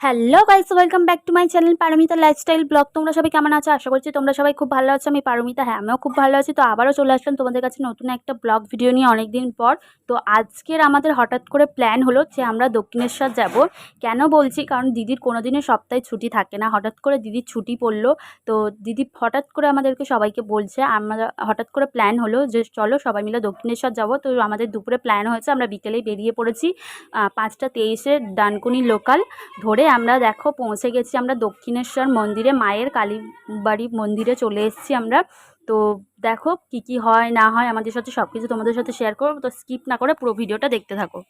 Hello guys welcome back to my channel Paromita lifestyle blog তোমরা সবাই কেমন আছো? আশা করছি তোমরা সবাই খুব ভালো আছো। আমি পারমিতা হ্যাঁ আমিও খুব ভালো আছি। তো আবারও চলে আসলাম তোমাদের কাছে নতুন একটা ব্লগ ভিডিও নিয়ে অনেক দিন পর। তো আজকের আমাদের হঠাৎ করে প্ল্যান হলো যে আমরা দক্ষিণেশ্বর যাব। কেন বলছি? কারণ দিদির কোনো দিনও সপ্তাহে ছুটি থাকে না। হঠাৎ করে দিদির ছুটি পড়ল। তো দিদি হঠাৎ করে আমাদেরকে সবাইকে বলছে, আমরা হঠাৎ করে প্ল্যান হলো যে চলো সবাই মিলে দক্ষিণেশ্বর যাব। তো আমাদের দুপুরে প্ল্যান হয়েছে, আমরা বিকেলেই বেরিয়ে পড়েছি পাঁচটা তেইশে ডানকুনি লোকাল ধরে আমরা দেখো পৌঁছে গেছি আমরা দক্ষিণেশ্বর মন্দিরে, মায়ের কালীবাড়ি মন্দিরে চলে এসেছি আমরা। তো দেখো কি কি হয়, না হয়, আমাদের সাথে সব কিছু তোমাদের সাথে শেয়ার করব। তো স্কিপ না করে পুরো ভিডিওটা দেখতে থাকো।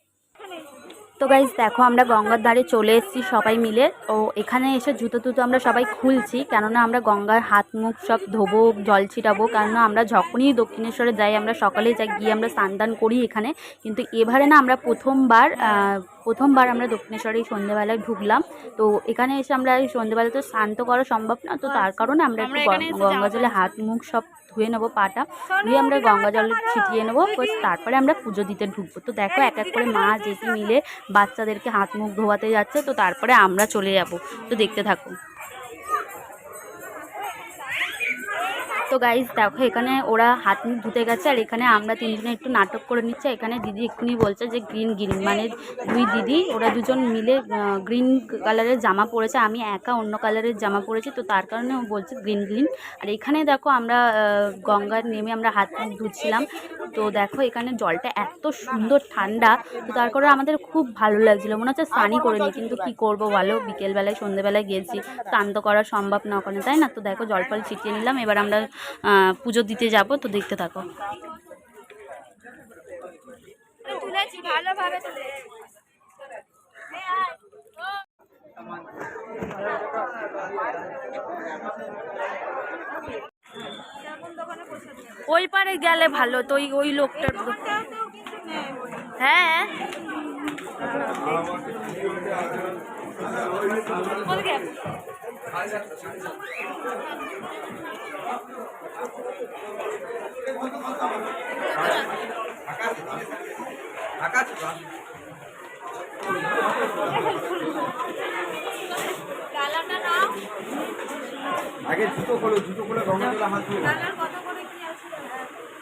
তো গাইজ দেখো আমরা গঙ্গার ধারে চলে এসেছি সবাই মিলে। তো এখানে এসে জুতো টুতো আমরা সবাই খুলছি, কেননা আমরা গঙ্গার হাত মুখ সব ধোবো, জল ছিটাবো। কেননা আমরা যখনই দক্ষিণেশ্বরে যাই, আমরা সকালে যাই, গিয়ে আমরা স্নান করি এখানে। কিন্তু এবারে না আমরা প্রথমবার প্রথমবার আমরা দক্ষিণেশ্বরে এই সন্ধ্যেবেলায় ঢুকলাম। তো এখানে এসে আমরা এই সন্ধ্যেবেলা তো শান্ত করা সম্ভব না তো তার কারণে আমরা একটু গঙ্গা জলে হাত মুখ সব ধুয়ে নেব পাটা ধুয়ে আমরা গঙ্গা জলে ছিটিয়ে নেব তারপরে আমরা পুজো দিতে ঢুকবো। তো দেখো এক এক করে মা যেতে মিলে বাচ্চাদেরকে হাত মুখ ধোয়াতে যাচ্ছে তো তারপরে আমরা চলে যাব। তো দেখতে থাকো। তো গাইজ দেখো, এখানে ওরা হাত মুখ ধুতে গেছে, আর এখানে আমরা তিনজনে একটু নাটক করে নিচ্ছে। এখানে দিদি এক্ষুনি বলছে যে গ্রিন গ্রিন মানে দুই দিদি, ওরা দুজন মিলে গ্রিন কালারের জামা পরেছে। আমি একা অন্য কালারের জামা পরেছি, তো তার কারণে ও বলছে গ্রিন গ্রিন আর এখানে দেখো আমরা গঙ্গার নেমে আমরা হাত মুখ ধুচ্ছিলাম। তো দেখো, এখানে জলটা এত সুন্দর ঠান্ডা, তো তার কারণে আমাদের খুব ভালো লাগছিল। মনে হচ্ছে স্নানই করিনি কিন্তু কি করব বলো? বিকেলবেলায় সন্ধ্যেবেলায় গিয়েছি স্নান তো করা সম্ভব না ওখানে, তাই না? তো দেখো, জল ফল ছিটিয়ে নিলাম। এবার আমরা পুজো দিতে যাব, তো দেখতে থাকো। ভালোভাবে ওই পারে গেলে ভালো তো ওই ওই লোকটার হ্যাঁ। আগে জুতো খোলো জুতো খুলে গঙ্গা হাত ধুয়ে নাও। ডালার কত করে কি আছে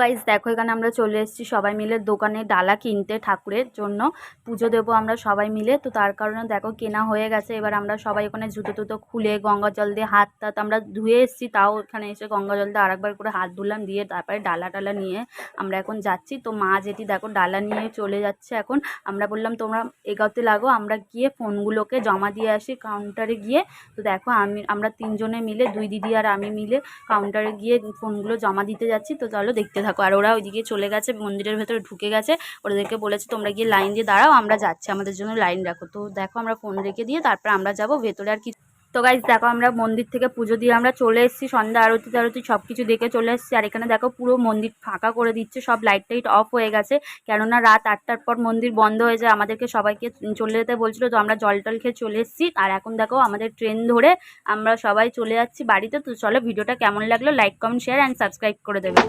গাইজ দেখো, এখানে আমরা চলে এসেছি সবাই মিলে দোকানে ডালা কিনতে ঠাকুরের জন্য। পুজো দেবো আমরা সবাই মিলে। তো তার কারণে দেখো, কেনা হয়ে গেছে। এবার আমরা সবাই ওখানে জুতো টুতো খুলে গঙ্গা জল দিয়ে হাত টাত আমরা ধুয়ে এসেছি। তাও এখানে এসে গঙ্গা জল দিয়ে আরেকবার করে হাত ধুলাম দিয়ে তারপরে ডালা টালা নিয়ে আমরা এখন যাচ্ছি। তো মা যেটি দেখো, ডালা নিয়ে চলে যাচ্ছে এখন। আমরা বললাম, তোমরা এগোতে লাগো, আমরা গিয়ে ফোনগুলোকে জমা দিয়ে আসি কাউন্টারে গিয়ে। তো দেখো, আমি, আমরা তিনজনে মিলে, দুই দিদি আর আমি মিলে কাউন্টারে গিয়ে ফোনগুলো জমা দিতে যাচ্ছি। তো চলো দেখতে থাকো। আর ওরা ওইদিকে চলে গেছে, মন্দিরের ভেতরে ঢুকে গেছে। ওদেরকে বলেছে, তোমরা গিয়ে লাইন দিয়ে দাঁড়াও, আমরা যাচ্ছি। আমাদের জন্য লাইন রাখো। তো দেখো, আমরা ফোন রেখে দিয়ে তারপর আমরা যাব। ভেতরে আর কি তো গাইজ দেখো, আমরা মন্দির থেকে পুজো দিয়ে আমরা চলে এসেছি। সন্ধ্যা আরতি টারতি সব কিছু দেখে চলে এসেছি। আর এখানে দেখো, পুরো মন্দির ফাঁকা করে দিচ্ছে। সব লাইট টাইট অফ হয়ে গেছে। কেননা রাত আটটার পর মন্দির বন্ধ হয়ে যায়। আমাদেরকে সবাইকে চলে যেতে বলছিল তো আমরা জল টল খেয়ে চলে এসেছি। আর এখন দেখো, আমাদের ট্রেন ধরে আমরা সবাই চলে যাচ্ছি বাড়িতে। তো চলো, ভিডিওটা কেমন লাগল like comment share and subscribe করে দেবে।